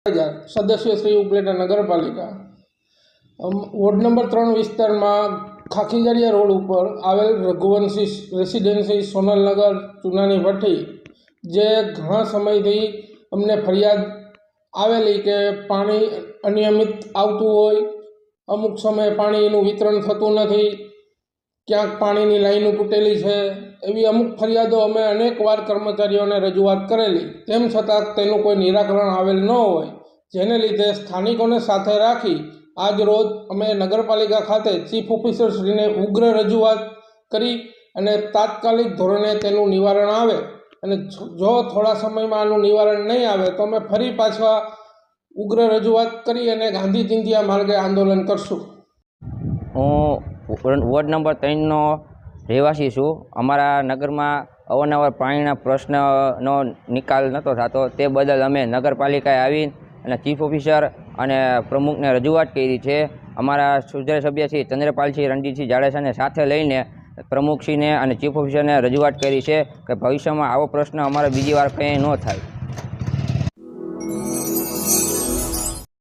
સદસ્ય શ્રી ઉપલેટા નગરપાલિકા. Ward number ત્રણ વિસ્તારમાં ખાખીગરિયા રોડ ઉપર આવેલ રઘુવંશી રેસિડેન્સી સોનલનગર, ચૂનાની ભઠ્ઠી, જે ઘણા સમયથી અમને ફરિયાદ આવેલી કે પાણી અનિયમિત આવતું હોય, અમુક સમયે પાણીનું વિતરણ થતું નથી ક્યાંક પાણીની લાઈનો તૂટેલી છે. એવી અમુક ફરિયાદો અમે અનેકવાર કર્મચારીઓને રજૂઆત કરેલી. તેમ છતાં તેનું કોઈ નિરાકરણ આવેલ ન હોય. જેને લીધે સ્થાનિકોને સાથે રાખી આજ રોજ અમે નગરપાલિકા ખાતે ચીફ ઓફિસરશ્રીને ઉગ્ર રજૂઆત કરી અને તાત્કાલિક ધોરણે તેનું નિવારણ આવે. અને જો થોડા સમયમાં આનું નિવારણ નહીં આવે, તો અમે ફરી પાછા ઉગ્ર રજૂઆત કરી અને ગાંધી ચિંધિયા માર્ગે આંદોલન કરશું. વોર્ડ નંબર ત્રણનો રહેવાસી છું. અમારા નગરમાં અવારનવાર પાણીના પ્રશ્નનો નિકાલ નહોતો થતો. તે બદલ અમે નગરપાલિકાએ આવી અને ચીફ ઓફિસર અને પ્રમુખને રજૂઆત કરી છે. અમારા સુધાર સભ્ય શ્રી ચંદ્રપાલસિંહ રણજીતસિંહ જાડેજાને સાથે લઈને પ્રમુખશ્રીને અને ચીફ ઓફિસરને રજૂઆત કરી છે કે ભવિષ્યમાં આવો પ્રશ્ન અમારે બીજી વાર કંઈ ન થાય.